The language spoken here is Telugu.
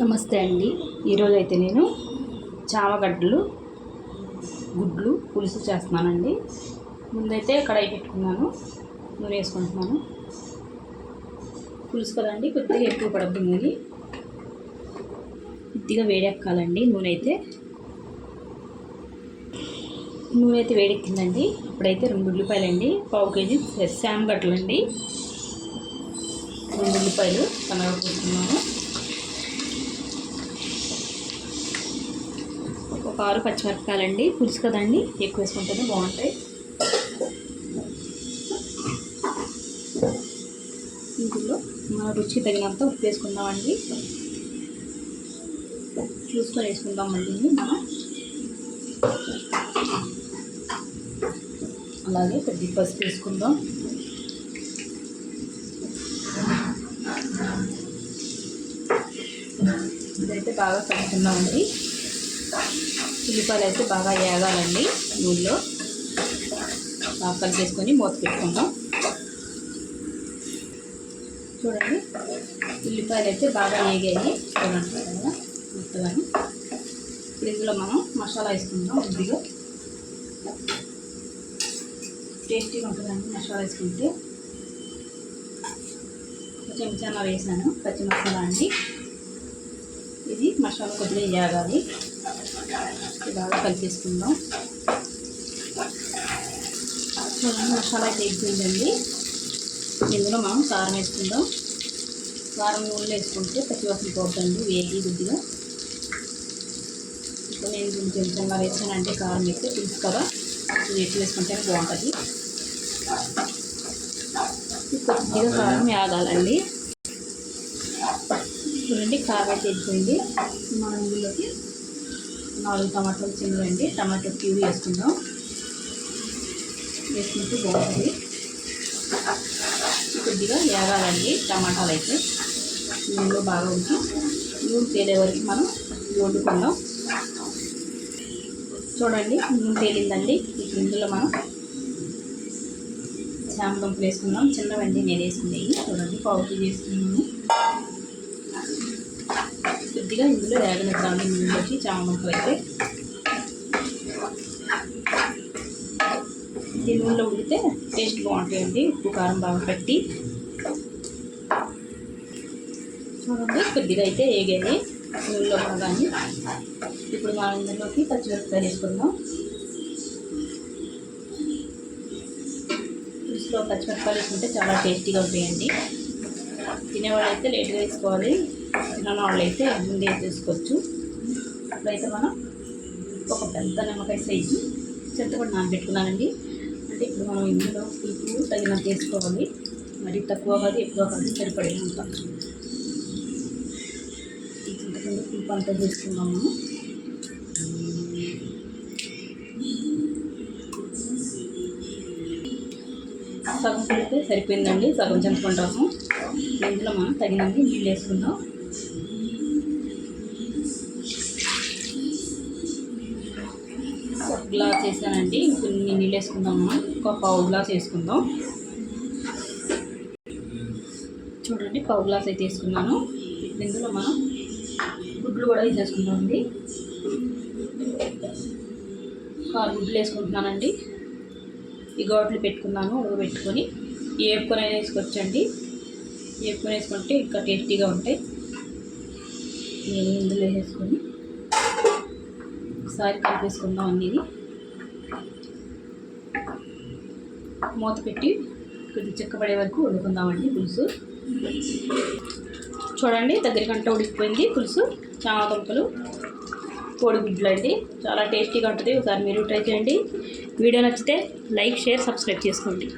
నమస్తే అండి. ఈరోజు అయితే నేను చామగడ్డలు గుడ్లు పులుసు చేస్తున్నానండి. ముందైతే కడాయి పెట్టుకున్నాను నూనె వేసుకుంటున్నాను. పులుసు కదండి కొద్దిగా ఎక్కువ పడద్దు నూనె. కొద్దిగా వేడెక్కాలండి నూనె అయితే. నూనె అయితే వేడెక్కిందండి. ఇప్పుడైతే రెండు ఉల్లిపాయలు అండి పావు కేజీ శామగడ్డలు అండి రెండు ఉల్లిపాయలు కనగా ఒక ఆరు పచ్చిమిరపకాయలండి. పులుసు కదండి ఎక్కువ వేసుకుంటేనే బాగుంటాయి. ఇందులో మన రుచి తగినంత ఉప్పు వేసుకుందామండి. చూసుకొని వేసుకుందాం మళ్ళీ మనం. అలాగే కొద్ది పసుపు వేసుకుందాం. ఇదైతే బాగా కలుపుకుందామండి. ఉల్లిపాయలు అయితే బాగా వేగాలండి నూనెలో. బాగా కలిపేసుకొని మూత పెట్టుకుంటాం. చూడండి ఉల్లిపాయలు అయితే బాగా వేగాయి చూడండి కదా ఇప్పుడు ఇందులో మనం మసాలా వేసుకుందాం కొద్దిగా టేస్టీగా ఉంటుందండి మసాలా వేసుకుంటే. చెంచానా వేసాను పచ్చి మసాలా అండి. ఇది మసాలా కొద్దిగా వేగాలి బాగా కలిపేసుకుందాం. చూడండి మసాలా అయితే వేసిందండి ఇందులో మనం కారం వేసుకుందాం. కారం నూనెలో వేసుకుంటే పచ్చివాసన పోతుందండి వేగి కొద్దిగా. ఇప్పుడు నేను కొంచెం చెంచంగా వేసానంటే కారం వేస్తే తెలుసు కదా. వేసి వేసుకుంటే బాగుంటుంది. కొద్దిగా కారం ఆగాలండి చూడండి కారం అయితే అయిపోయింది. మనం ఇందులోకి నాలుగు టమాటాలు చిన్నవండి. టమాటో ప్యూరీ వేసుకుందాం. వేసుకుంటే బాగుంటుంది. కొద్దిగా వేగాలండి టమాటాలు అయితే. నూనెలో బాగా ఉంచి నూనె తేలే వరకు మనం వండుకుందాం. చూడండి నూనె తేలిందండి. ఇప్పుడు ఇందులో మనం చామదుంపలు వేసుకుందాం. చిన్నవండి నేను వేసుకున్నాయి చూడండి పావు కేజీ కొద్దిగా ఇందులో వేగనిద్దాము నూనెలోకి చామదుంపలు అయితే ఇది నూనెలో ఉడితే టేస్ట్ బాగుంటాయండి ఉప్పు కారం బాగా పట్టి. చూడండి కొద్దిగా అయితే వేగాయి నూనెలో బాగాని ఇప్పుడు మనం ఇందులోకి పచ్చిమిరపకాయలు వేసుకుందాం. పులుసులో పచ్చిమిరపకాయలు వేసుకుంటే చాలా టేస్టీగా ఉంటాయండి. తినేవాళ్ళు అయితే లేట్గా వేసుకోవాలి తినని వాళ్ళు అయితే ముందే చేసుకోవచ్చు ఇప్పుడైతే మనం ఒక పెద్ద నిమ్మకాయ సైజు చింతపండు నానబెట్టుకున్నానండి. అంటే ఇప్పుడు మనం ఇందులో పులుపు తగినంత వేసుకోవాలి. మరి తక్కువ కాదు ఎక్కువ కాదు సరిపడే అంత ఈ చింతపండు పులుపు అంతా చేసుకున్నాము సగం పులితే సరిపోయిందండి సగం చింతపండు రసం. ఇందులో మనం తగినంత నీళ్ళు వేసుకుందాం. ఒక గ్లాస్ వేసానండి కొన్ని నీళ్ళు వేసుకుందాం మనం ఒక పావు గ్లాస్ వేసుకుందాం. చూడండి పావు గ్లాస్ అయితే వేసుకున్నాను. ఇందులో మనం గుడ్లు కూడా వేసేసుకుందామండి. ఆరు గుడ్లు వేసుకుంటున్నానండి. ఈ గోట్లు పెట్టుకున్నాను పెట్టుకొని వేపుకొని వేసుకొచ్చండి ఏపుకొని వేసుకుంటే ఇంకా టేస్టీగా ఉంటాయి. నేను ఇందులో వేసుకొని ఒకసారి కలిపేసుకుందాం అన్నీ మూత పెట్టి కొద్ది చిక్కపడే వరకు వండుకుందామండి పులుసు. చూడండి దగ్గర గంట ఉడికిపోయింది పులుసు. చామదుంపలు కోడిగుడ్లు అండి చాలా టేస్టీగా ఉంటుంది. ఒకసారి మీరు ట్రై చేయండి. వీడియో నచ్చితే లైక్ షేర్ సబ్స్క్రైబ్ చేసుకోండి.